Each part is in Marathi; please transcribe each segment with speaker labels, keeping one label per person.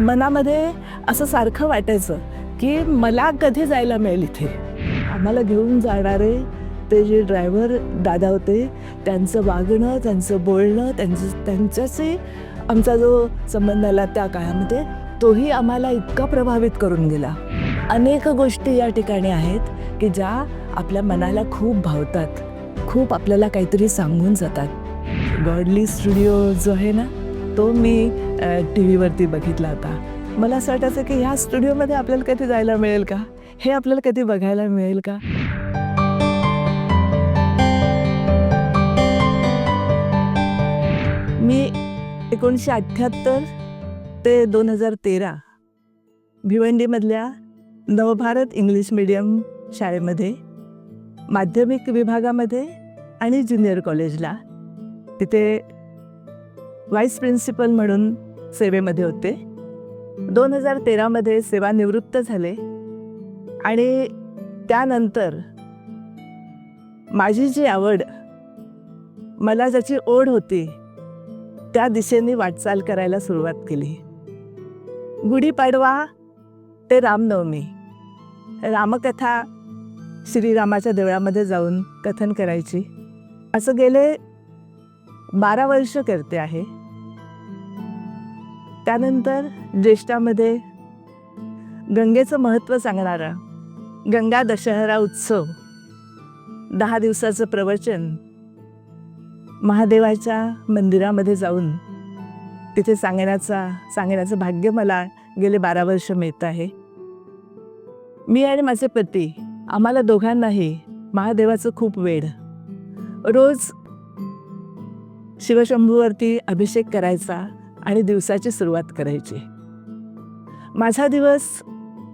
Speaker 1: मनामध्ये असं सारखं वाटायचं की मला कधी जायला मिळेल इथे. आम्हाला घेऊन जाणारे ते जे ड्रायव्हर दादा होते त्यांचं वागणं त्यांचं बोलणं त्यांचं त्यांच्याशी आमचा जो संबंध आला त्या काळामध्ये तोही आम्हाला इतका प्रभावित करून गेला. अनेक गोष्टी या ठिकाणी आहेत की ज्या आपल्या मनाला खूप भावतात खूप आपल्याला काहीतरी सांगून जातात. गॉडली स्टुडिओ जो आहे ना तो मी टी व्हीवरती बघितला होता. मला असं वाटायचं की ह्या स्टुडिओमध्ये आपल्याला कधी जायला मिळेल का? हे आपल्याला कधी बघायला मिळेल का? मी एकोणीसशे अठ्ठ्याहत्तर ते दोन हजार तेरा भिवंडीमधल्या नवभारत इंग्लिश मिडियम शाळेमध्ये माध्यमिक विभागामध्ये आणि ज्युनियर कॉलेजला. तिथे व्हाईस प्रिन्सिपल म्हणून सेवेमध्ये होते. दोन हजार तेरामध्ये सेवानिवृत्त झाले. आणि त्यानंतर माझी जी आवड मला ज्याची ओढ होती त्या दिशेने वाटचाल करायला सुरुवात केली. गुढीपाडवा ते रामनवमी. रामकथा श्रीरामाच्या देवळामध्ये जाऊन कथन करायची. असं गेले बारा वर्ष करते आहे. त्यानंतर ज्येष्ठामध्ये गंगेचं महत्त्व सांगणारा गंगा दशहरा उत्सव दहा दिवसाचं प्रवचन महादेवाच्या मंदिरामध्ये जाऊन तिथे सांगण्याचा सांगण्याचं भाग्य मला गेले बारा वर्ष मिळत आहे. मी आणि माझे पती आम्हाला दोघांनाही महादेवाचं खूप वेळ रोज शिवशंभूवरती अभिषेक करायचा आणि दिवसाची सुरुवात करायची. माझा दिवस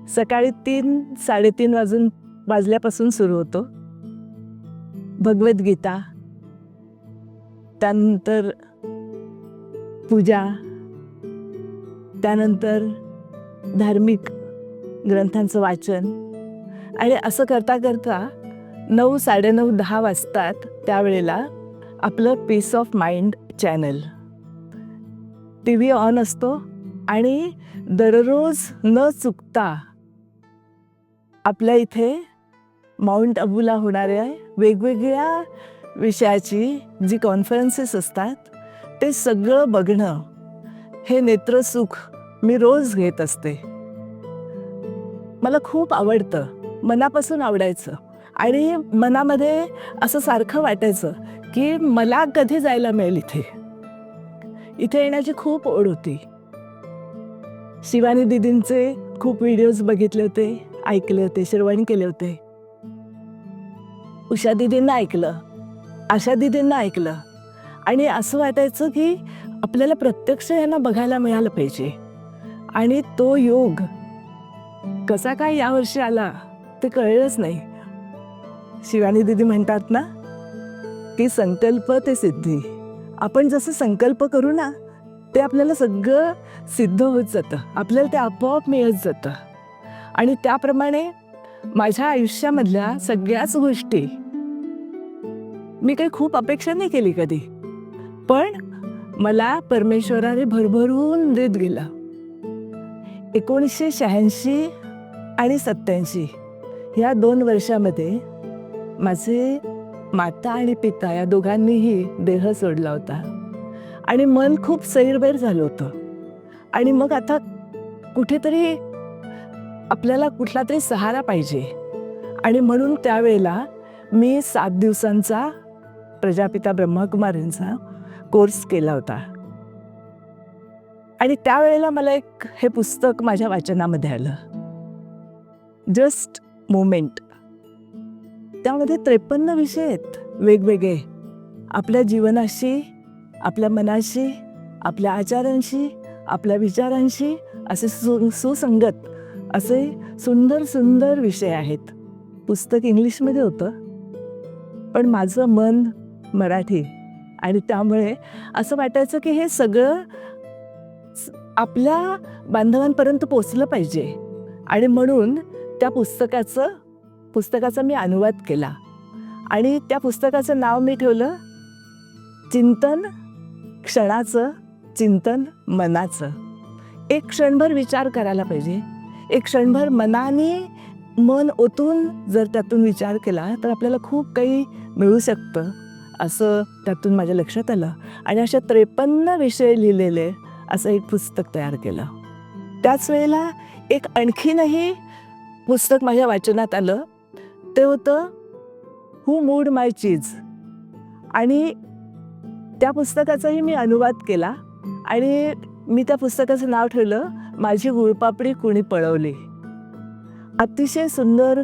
Speaker 1: सकाळी तीन साडेतीन वाजून वाजल्यापासून सुरू होतो. भगवद्गीता त्यानंतर पूजा त्यानंतर धार्मिक ग्रंथांचं वाचन. आणि असं करता करता नऊ साडेनऊ दहा वाजतात त्यावेळेला आपलं peace of mind channel T V on असतो आणि दररोज न चुकता आपल्या इथे माउंट अबूला होणाऱ्या वेगवेगळ्या विषयाची जी कॉन्फरन्सेस असतात ते सगळं बघणं हे नेत्रसुख मी रोज घेत असते. मला खूप आवडतं मनापासून आवडायचं आणि मनामध्ये असं सारखं वाटायचं की मला कधी जायला मिळेल इथे. इथे येण्याची खूप ओढ होती. शिवानी दिदींचे खूप व्हिडिओज बघितले होते ऐकले होते श्रवण केले होते. उषा दिदींना ऐकलं आशा दिदींना ऐकलं. आणि असं वाटायचं की आपल्याला प्रत्यक्ष यांना बघायला मिळालं पाहिजे. आणि तो योग कसा काय यावर्षी आला ते कळलंच नाही. शिवानी दिदी म्हणतात ना की संकल्प ते सिद्धी. आपण जसं संकल्प करू ना ते आपल्याला सगळं सिद्ध होत जातं. आपल्याला ते आपोआप मिळत जातं. आणि त्याप्रमाणे माझ्या आयुष्यामधल्या सगळ्याच गोष्टी मी काही खूप अपेक्षा नाही केली कधी. पण मला परमेश्वराने भरभरून देत गेला. एकोणीसशे शहाऐंशी आणि सत्याऐंशी ह्या दोन वर्षामध्ये माझे माता आणि पिता या दोघांनीही देह सोडला होता. आणि मन खूप सैरभैर झालं होतं. आणि मग आता कुठेतरी आपल्याला कुठला तरी सहारा पाहिजे. आणि म्हणून त्यावेळेला मी सात दिवसांचा प्रजापिता ब्रह्मकुमारींचा कोर्स केला होता. आणि त्यावेळेला मला एक हे पुस्तक माझ्या वाचनामध्ये आलं. जस्ट मोमेंट त्यामध्ये त्रेपन्न विषय आहेत. वेगवेगळे. आपल्या जीवनाशी आपल्या मनाशी आपल्या आचारांशी आपल्या विचारांशी असे सु सुसंगत असे सुंदर सुंदर विषय आहेत. पुस्तक इंग्लिशमध्ये होतं. पण माझं मन मराठी आणि त्यामुळे असं वाटायचं की हे सगळं आपल्या बांधवांपर्यंत पोचलं पाहिजे. आणि म्हणून त्या पुस्तकाचं पुस्तकाचा मी अनुवाद केला. आणि त्या पुस्तकाचं नाव मी ठेवलं चिंतन क्षणाचं चिंतन मनाचं. एक क्षणभर विचार करायला पाहिजे. एक क्षणभर मनाने मन ओतून जर त्यातून विचार केला तर आपल्याला खूप काही मिळू शकतं असं त्यातून माझ्या लक्षात आलं. आणि अशा त्रेपन्न विषय लिहिलेले असं एक पुस्तक तयार केलं. त्याच वेळेला एक आणखीनही पुस्तक माझ्या वाचनात आलं ते होतं हू मूड माय चीज आणि त्या पुस्तकाचाही मी अनुवाद केला आणि मी त्या पुस्तकाचं नाव ठेवलं माझी गुळपापडी कुणी पळवली? अतिशय सुंदर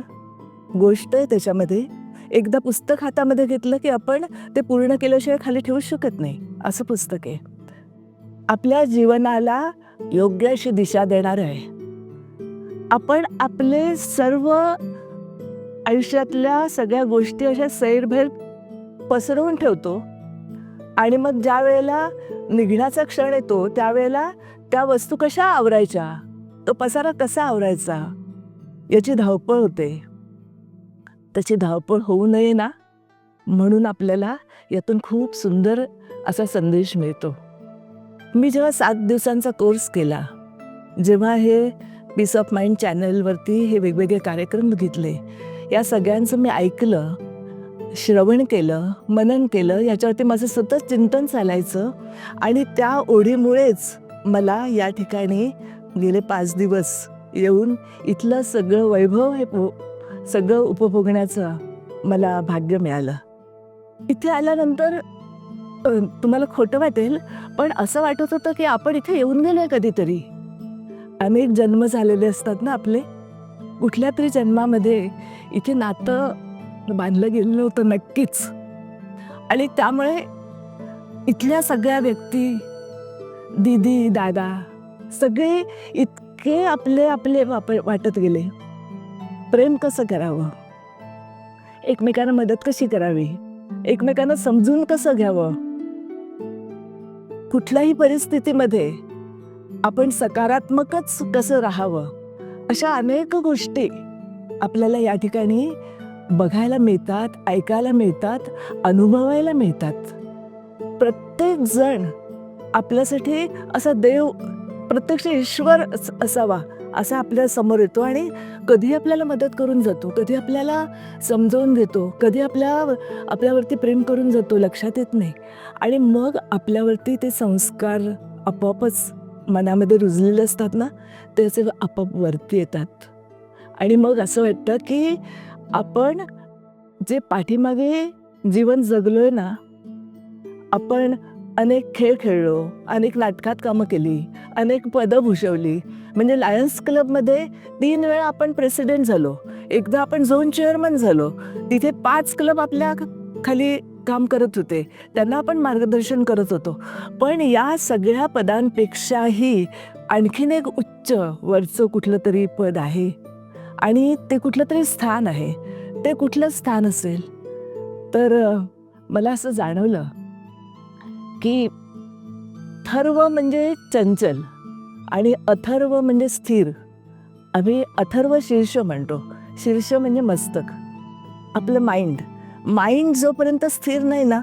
Speaker 1: गोष्ट आहे त्याच्यामध्ये. एकदा पुस्तक हातामध्ये घेतलं की आपण ते पूर्ण केल्याशिवाय खाली ठेवू शकत नाही असं पुस्तक आहे. आपल्या जीवनाला योग्य अशी दिशा देणार आहे. आपण आपले सर्व आयुष्यातल्या सगळ्या गोष्टी अशा सैरभैर पसरवून ठेवतो. आणि मग ज्या वेळेला निघण्याचा क्षण येतो त्यावेळेला त्या वस्तू कशा आवरायच्या? तो पसारा कसा आवरायचा? याची धावपळ होते. त्याची धावपळ होऊ नये ना? म्हणून आपल्याला यातून खूप सुंदर असा संदेश मिळतो. मी जेव्हा सात दिवसांचा कोर्स केला जेव्हा हे पीस ऑफ माइंड चॅनलवरती हे वेगवेगळे कार्यक्रम बघितले या सगळ्यांचं मी ऐकलं श्रवण केलं मनन केलं याच्यावरती माझं सतत चिंतन चालायचं आणि त्या ओढीमुळेच मला या ठिकाणी गेले पाच दिवस येऊन इथलं सगळं वैभव हे पो सगळं उपभोगण्याचं मला भाग्य मिळालं. इथे आल्यानंतर तुम्हाला खोटं वाटेल पण असं वाटत होतं की आपण इथे येऊन गेलोय कधीतरी. अनेक जन्म झालेले असतात ना आपले? कुठल्या तरी जन्मामध्ये इथे नातं बांधलं गेलेलं होतं नक्कीच. आणि त्यामुळे इथल्या सगळ्या व्यक्ती दीदी दादा सगळे इतके आपले आपले वाप वाटत गेले. प्रेम कसं करावं? एकमेकांना मदत कशी करावी? एकमेकांना समजून कसं घ्यावं? कुठल्याही परिस्थितीमध्ये आपण सकारात्मकच कसं राहावं? अशा अनेक गोष्टी आपल्याला या ठिकाणी बघायला मिळतात ऐकायला मिळतात अनुभवायला मिळतात. प्रत्येक जण आपल्यासाठी असा देव प्रत्यक्ष ईश्वर असावा असा आपल्यासमोर येतो आणि कधी आपल्याला मदत करून जातो कधी आपल्याला समजावून घेतो कधी आपल्या आपल्यावरती प्रेम करून जातो लक्षात येत नाही. आणि मग आपल्यावरती ते संस्कार आपोआपच मनामध्ये रुजलेले असतात ना ते असे आपोआप वरती येतात. आणि मग असं वाटतं की आपण जे पाठीमागे जीवन जगलो आहे ना आपण अनेक खेळ खेळलो अनेक नाटकात कामं केली अनेक पदं भूषवली म्हणजे लायन्स क्लबमध्ये तीन वेळा आपण प्रेसिडेंट झालो एकदा आपण झोन चेअरमन झालो तिथे पाच क्लब आपल्या खाली काम करत होते. त्यांना आपण मार्गदर्शन करत होतो. पण या सगळ्या पदांपेक्षाही आणखीन एक उच्च वरचं कुठलं तरी पद आहे. आणि ते कुठलं तरी स्थान आहे. ते कुठलं स्थान असेल? तर मला असं जाणवलं की थर्व म्हणजे चंचल आणि अथर्व म्हणजे स्थिर. आम्ही अथर्व शीर्ष म्हणतो. शीर्ष म्हणजे मस्तक. आपलं माइंड माइंड जोपर्यंत स्थिर नाही ना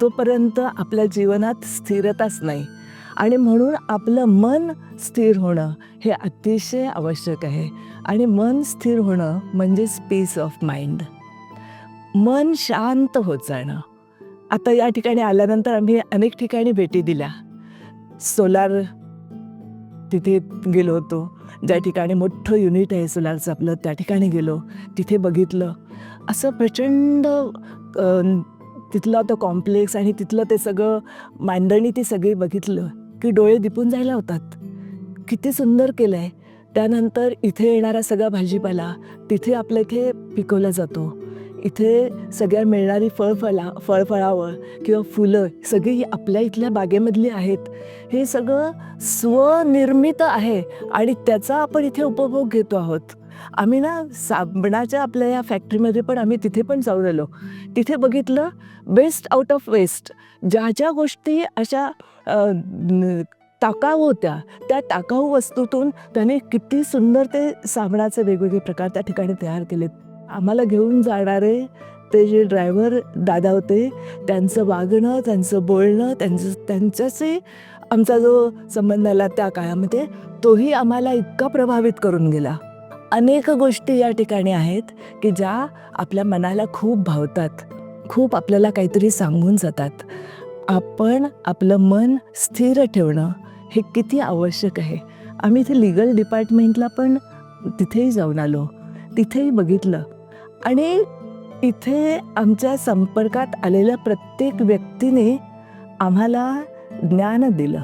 Speaker 1: तोपर्यंत आपल्या जीवनात स्थिरताच नाही. आणि म्हणून आपलं मन स्थिर होणं हे अतिशय आवश्यक आहे. आणि मन स्थिर होणं म्हणजेच पीस ऑफ माइंड मन शांत होत जाणं. आता या ठिकाणी आल्यानंतर आम्ही अनेक ठिकाणी भेटी दिल्या. सोलार तिथे गेलो होतो. ज्या ठिकाणी मोठं युनिट आहे सोलारचं आपलं त्या ठिकाणी गेलो. तिथे बघितलं. असं प्रचंड तिथला तिथलं तो कॉम्प्लेक्स आणि तिथलं ते सगळं मांडणी ती सगळी बघितलं की डोळे दिपून जायला होतात. किती सुंदर केलं आहे त्यानंतर इथे येणारा सगळा भाजीपाला तिथे आपल्या इथे पिकवला जातो. इथे सगळ्या मिळणारी फळफळा फळफळावळ किंवा फुलं सगळी आपल्या इथल्या बागेमधली आहेत. हे सगळं स्वनिर्मित आहे आणि त्याचा आपण इथे उपभोग घेतो आहोत. आम्ही ना साबणाच्या आपल्या या फॅक्टरीमध्ये पण आम्ही तिथे पण जाऊन आलो. तिथे बघितलं बेस्ट आउट ऑफ वेस्ट ज्या ज्या गोष्टी अशा टाकाऊ होत्या त्या टाकाऊ वस्तूतून त्याने किती सुंदर ते साबणाचे वेगवेगळे प्रकार त्या ठिकाणी तयार केलेत. आम्हाला घेऊन जाणारे ते जे ड्रायव्हर दादा होते त्यांचं वागणं त्यांचं बोलणं त्यांचं त्यांच्याशी आमचा जो संबंध आला त्या काळामध्ये तोही आम्हाला इतका प्रभावित करून गेला. अनेक गोष्टी या ठिकाणी आहेत की ज्या आपल्या मनाला खूप भावतात खूप आपल्याला काहीतरी सांगून जातात. आपण आपलं मन स्थिर ठेवणं हे किती आवश्यक आहे. आम्ही इथे लिगल डिपार्टमेंटला पण तिथेही जाऊन आलो तिथेही बघितलं. आणि इथे आमच्या संपर्कात आलेल्या प्रत्येक व्यक्तीने आम्हाला ज्ञान दिलं.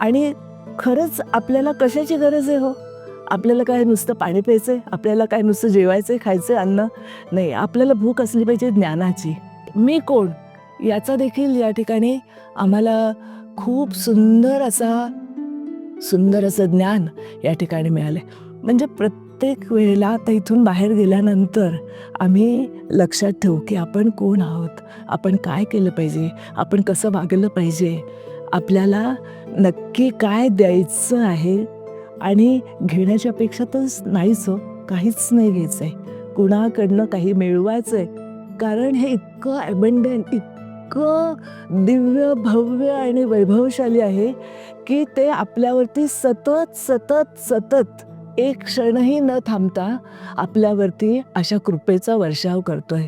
Speaker 1: आणि खरंच आपल्याला कशाची गरज आहे हो? आपल्याला काय नुसतं पाणी प्यायचं आहे आपल्याला काय नुसतं जेवायचं आहे खायचं आहे अन्न? नाही आपल्याला भूक असली पाहिजे ज्ञानाची. मी कोण? याचा देखील या ठिकाणी आम्हाला खूप सुंदर असा सुंदर असं ज्ञान या ठिकाणी मिळालं म्हणजे प्रत्येक वेळेला आता इथून बाहेर गेल्यानंतर आम्ही लक्षात ठेवू की आपण कोण आहोत? आपण काय केलं पाहिजे? आपण कसं वागलं पाहिजे? आपल्याला नक्की काय द्यायचं आहे? आणि घेण्याची अपेक्षा तर नाहीच हो काहीच नाही घ्यायचं आहे कुणाकडनं काही मिळवायचं आहे कारण हे इतकं ॲबंडंट इतकं दिव्य भव्य आणि वैभवशाली आहे की ते आपल्यावरती सतत सतत सतत एक क्षणही न थांबता आपल्यावरती अशा कृपेचा वर्षाव करतोय.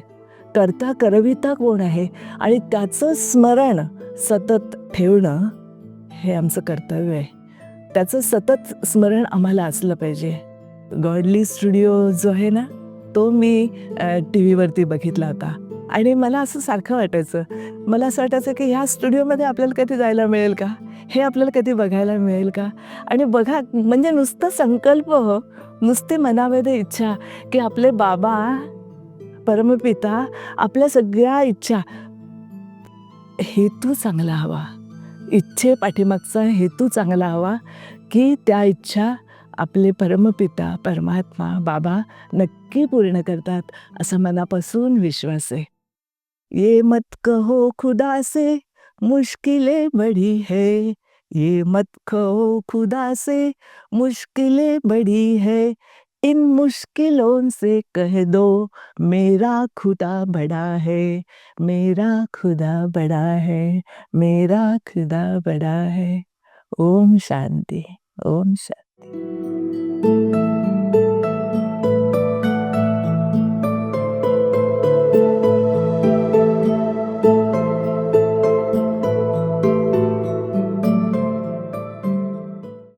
Speaker 1: करता करविता कोण आहे आणि त्याचं स्मरण सतत ठेवणं हे आमचं कर्तव्य आहे. त्याचं सतत स्मरण आम्हाला असलं पाहिजे. गॉडली स्टुडिओ जो आहे ना तो मी टी व्हीवरती बघितला होता. आणि मला असं सारखं वाटायचं. मला असं वाटायचं की ह्या स्टुडिओमध्ये आपल्याला कधी जायला मिळेल का? हे आपल्याला कधी बघायला मिळेल का? आणि बघा म्हणजे नुसतं संकल्प हो. नुसते मनामध्ये इच्छा की आपले बाबा परमपिता आपल्या सगळ्या इच्छा हेतू चांगला हवा. इच्छे पाठीमागचा हेतू चांगला हवा की त्या इच्छा आपले परमपिता परमात्मा बाबा नक्की पूर्ण करतात असा मनापासून विश्वास आहे. ये मत कहो खुदा से मुश्किले बड़ी है. ये मत कहो खुदा से मुश्किले बड़ी है. इन मुश्किलों से कह दो मेरा खुदा बड़ा है मेरा खुदा बड़ा है मेरा खुदा बड़ा है। ओम शांति ओम शांति।